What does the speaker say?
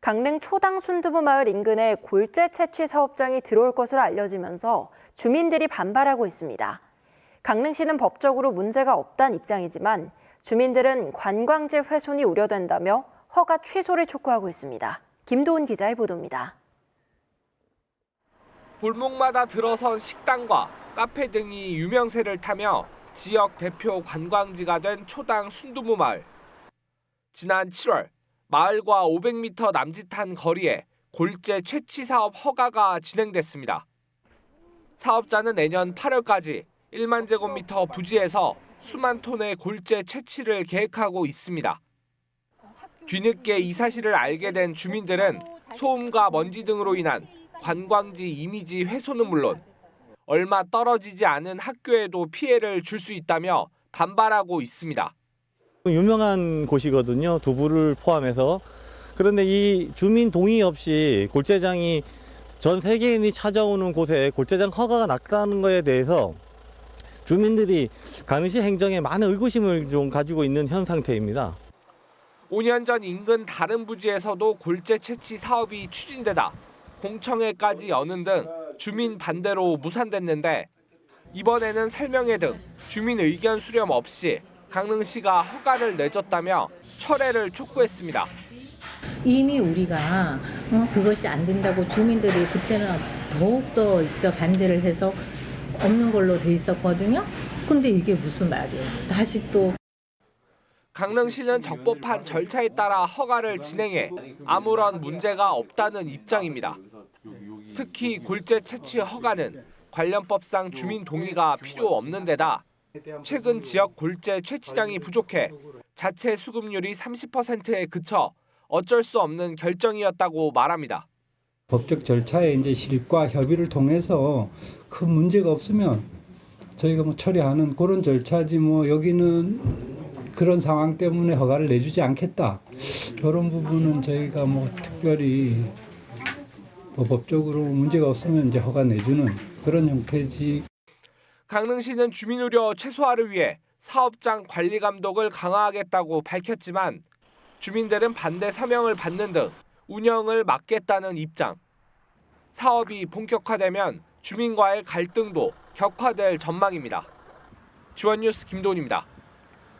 강릉 초당 순두부 마을 인근에 골재 채취 사업장이 들어올 것으로 알려지면서 주민들이 반발하고 있습니다. 강릉시는 법적으로 문제가 없다는 입장이지만 주민들은 관광지 훼손이 우려된다며 허가 취소를 촉구하고 있습니다. 김도훈 기자의 보도입니다. 골목마다 들어선 식당과 카페 등이 유명세를 타며 지역 대표 관광지가 된 초당 순두부 마을. 지난 7월 마을과 500m 남짓한 거리에 골재 채취 사업 허가가 진행됐습니다. 사업자는 내년 8월까지 1만 제곱미터 부지에서 수만 톤의 골재 채취를 계획하고 있습니다. 뒤늦게 이 사실을 알게 된 주민들은 소음과 먼지 등으로 인한 관광지 이미지 훼손은 물론 얼마 떨어지지 않은 학교에도 피해를 줄 수 있다며 반발하고 있습니다. 유명한 곳이거든요. 두부를 포함해서. 그런데 이 주민 동의 없이 골재장이 전 세계인이 찾아오는 곳에 골재장 허가가 났다는 것에 대해서 주민들이 강릉시 행정에 많은 의구심을 좀 가지고 있는 현 상태입니다. 5년 전 인근 다른 부지에서도 골재 채취 사업이 추진되다 공청회까지 여는 등 주민 반대로 무산됐는데 이번에는 설명회 등 주민 의견 수렴 없이 강릉시가 허가를 내줬다며 철회를 촉구했습니다. 이미 우리가 어, 그것이 안 된다고 주민들이 그때는 더욱더 있어 반대를 해서 없는 걸로 돼 있었거든요. 근데 이게 무슨 말이에요? 다시 또 강릉시는 적법한 절차에 따라 허가를 진행해 아무런 문제가 없다는 입장입니다. 특히 골재 채취 허가는 관련법상 주민 동의가 필요 없는 데다 최근 지역 골재 채취장이 부족해 자체 수급률이 30%에 그쳐 어쩔 수 없는 결정이었다고 말합니다. 법적 절차의 이제 실과 협의를 통해서 큰 문제가 없으면 저희가 뭐 처리하는 그런 절차지 뭐 여기는 그런 상황 때문에 허가를 내주지 않겠다. 그런 부분은 저희가 뭐 특별히 뭐 법적으로 문제가 없으면 이제 허가 내주는 그런 형태지 강릉시는 주민 우려 최소화를 위해 사업장 관리 감독을 강화하겠다고 밝혔지만 주민들은 반대 서명을 받는 등 운영을 막겠다는 입장. 사업이 본격화되면 주민과의 갈등도 격화될 전망입니다. 주원뉴스 김도훈입니다.